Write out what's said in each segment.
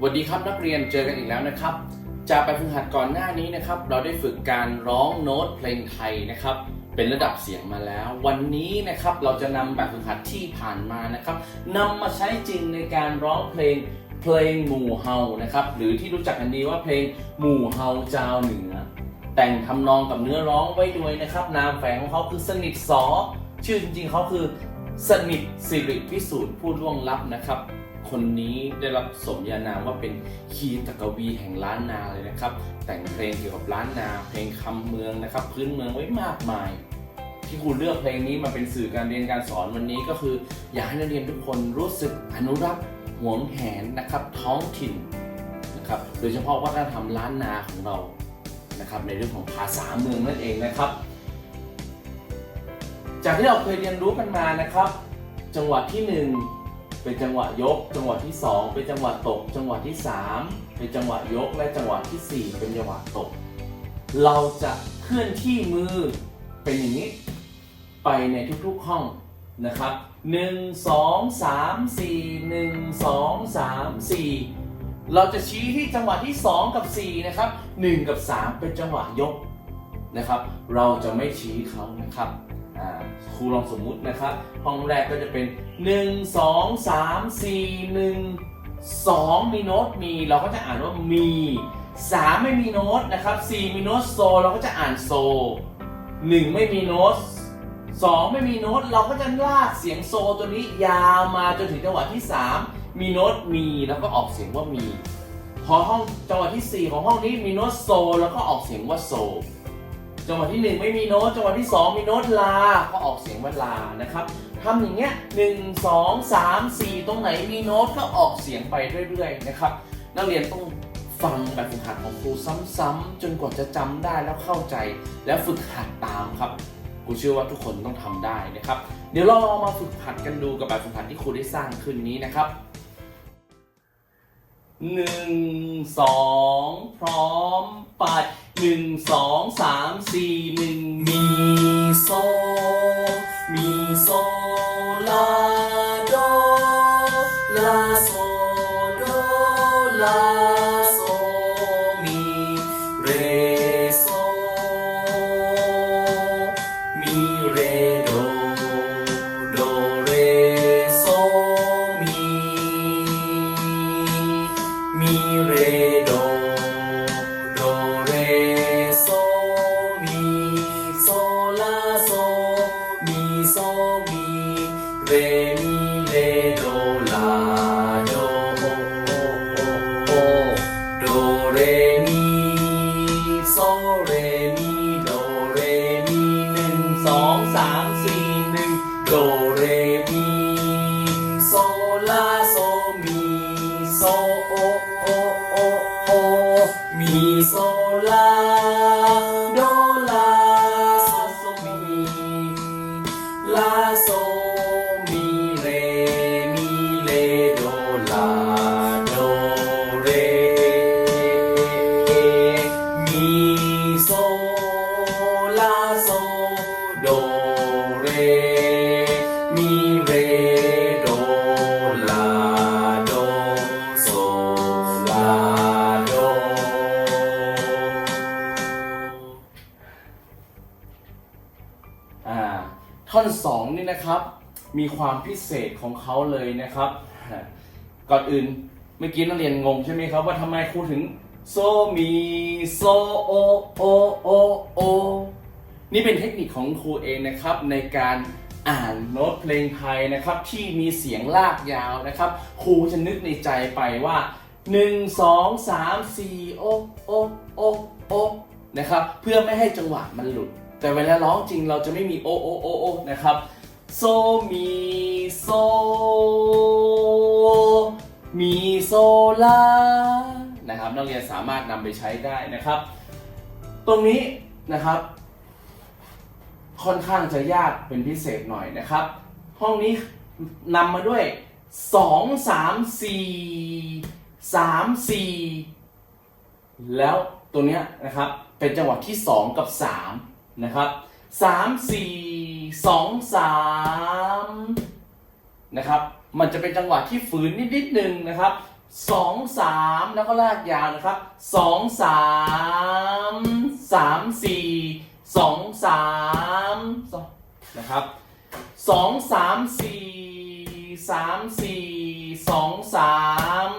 สวัสดีครับนักเรียนเจอกันอีกแล้วนะครับ จากไปฝึกหัดก่อนหน้านี้นะครับ เราได้ฝึกการร้องโน้ตเพลงไทยนะครับ เป็นระดับเสียงมาแล้ว วันนี้นะครับเราจะนำแบบฝึกหัดที่ผ่านมานะครับนำมาใช้จริงในการร้องเพลงเพลงหมู่เฮานะครับ หรือที่รู้จักกันดีว่าเพลงหมู่เฮาเจ้าเหนือ แต่งทำนองกับเนื้อร้องไว้ด้วยนะครับ นามแฝงของเขาคือสนิทสอชื่อจริงๆเขาคือ สนิทสิริพิสูจน์ผู้ล่วงลับนะครับ คนนี้ได้รับสมญานามว่าเป็นคีตกวีแห่งล้านนาเลยนะครับ แต่งเพลงเกี่ยวกับล้านนา เพลงคำเมืองนะครับ พื้นเมืองไว้มากมาย ที่ครูเลือกเพลงนี้มาเป็นสื่อการเรียนการสอนวันนี้ก็คือ อยากให้นักเรียนทุกคนรู้สึกอนุรักษ์หวงแหนนะครับท้องถิ่นนะครับโดยเฉพาะวัฒนธรรมล้านนาของเรานะครับในเรื่องของภาษาเมืองนั่นเองนะครับจากที่เราเคยเรียนรู้กันมานะครับ จังหวะที่หนึ่ง เป็นจังหวะยก จังหวะที่สองเป็นจังหวะตก จังหวะที่สามเป็นจังหวะยก และจังหวะที่สี่เป็นจังหวะตก เราจะเคลื่อนที่มือเป็นอย่างนี้ ไปในทุกๆห้องนะครับ 1 2 3 4 1 2 3 4 เราจะชี้ที่จังหวะที่ 2 กับ 4 นะครับ 1 กับ 3 เป็นจังหวะยกนะครับ เราจะไม่ชี้เขานะครับ ครูลองสมมุตินะครับ ห้องแรกก็จะเป็น 1 2 3 4 1 2 มีโน้ตมี เราก็จะอ่านว่ามี 3 ไม่มีโน้ตนะครับ 4 มีโน้ตโซ เราก็จะอ่านโซ 1 ไม่มีโน้ต2 ไม่มีโน้ต เราก็จะลากเสียงโซตัวนี้ยาวมาจนถึงจังหวะที่ 3 มีโน้ตมี แล้วก็ออกเสียงว่ามี พอห้องจังหวะที่ 4 ของห้องนี้มีโน้ตโซ แล้วก็ออกเสียงว่าโซ จังหวะที่ 1 ไม่มีโน้ตจังหวะที่ 2 มีโน้ตลา ก็ออกเสียงว่าลานะครับทำอย่างเงี้ย1 2 3 4ตรงไหนมีโน้ตก็ออกเสียงไปเรื่อยๆนะครับนักเรียนต้องฟังแบบฝึกหัดของครูซ้ำๆจนกว่าจะจำได้แล้วเข้าใจ แล้วฝึกหัดตามครับครูเชื่อว่าทุกคนต้องทำได้นะครับ เดี๋ยวเราลองมาฝึกหัดกันดูกับแบบฝึกหัดที่ครูได้สร้างขึ้นนี้นะครับหนึ่งสองพร้อมไป หนึ่งสองสามสี่หนึ่งมีโซ มีโซลาโดลาโซโดลาโซมีเรโซมีเร มีโซลาโดลาโซโซมีลาโซมี ท่อนสองนี่นะครับมีความพิเศษของเขาเลยนะครับ ก่อนอื่นเมื่อกี้นักเรียนงงใช่ไหมครับว่าทำไมครูถึงโซมีโซโอโอโอโอนี่เป็นเทคนิคของครูเองนะครับในการอ่านโน้ตเพลงไทยนะครับที่มีเสียงลากยาวนะครับครูจะนึกในใจไปว่า 1 2 3 4โอโอโอโอนะครับเพื่อไม่ให้จังหวะมันหลุด แต่เวลาร้องจริงเราจะไม่มีโอโอโอโอนะครับโซมีโซมีโซลานะครับนักเรียนสามารถนำไปใช้ได้นะครับ ตรงนี้นะครับ ค่อนข้างจะยากเป็นพิเศษหน่อยนะครับ ห้องนี้นำมาด้วย 2 3 4 3 4 แล้วตัวเนี้ยนะครับเป็นจังหวะที่ 2 กับ 3 นะครับ3 4 2 3นะครับมันจะเป็นจังหวะที่ฝืนนิดนิดๆนึงนะครับสองสามแล้วก็ลากยาวนะครับสองสามสามสี่สองสามสองนะครับสองสามสี่สามสี่สองสาม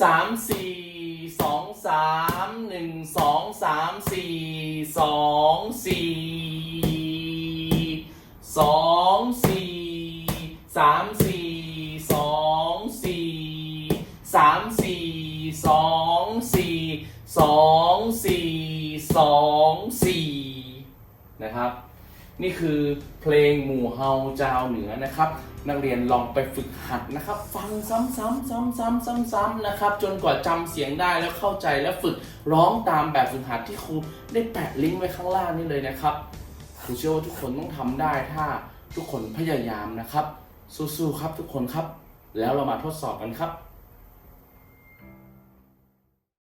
สามสี่สองสามหนึ่งสอง สองสี่สองสี่สามสี่สองสี่สามสี่สองสี่สองสี่สองสี่นะครับ นี่คือเพลงหมู่เฮาจ้าเหนือนะครับ นักเรียนลองไปฝึกหัดนะครับ ฟังซ้ำๆซ้ำๆซ้ำๆนะครับ จนกว่าจำเสียงได้แล้วเข้าใจแล้วฝึกร้องตามแบบฝึกหัดที่ครูได้แปะลิงก์ไว้ข้างล่างนี่เลยนะครับครูเชื่อว่าทุกคนต้องทำได้ถ้าทุกคนพยายามนะครับ สู้ๆครับทุกคนครับ แล้วเรามาทดสอบกันครับ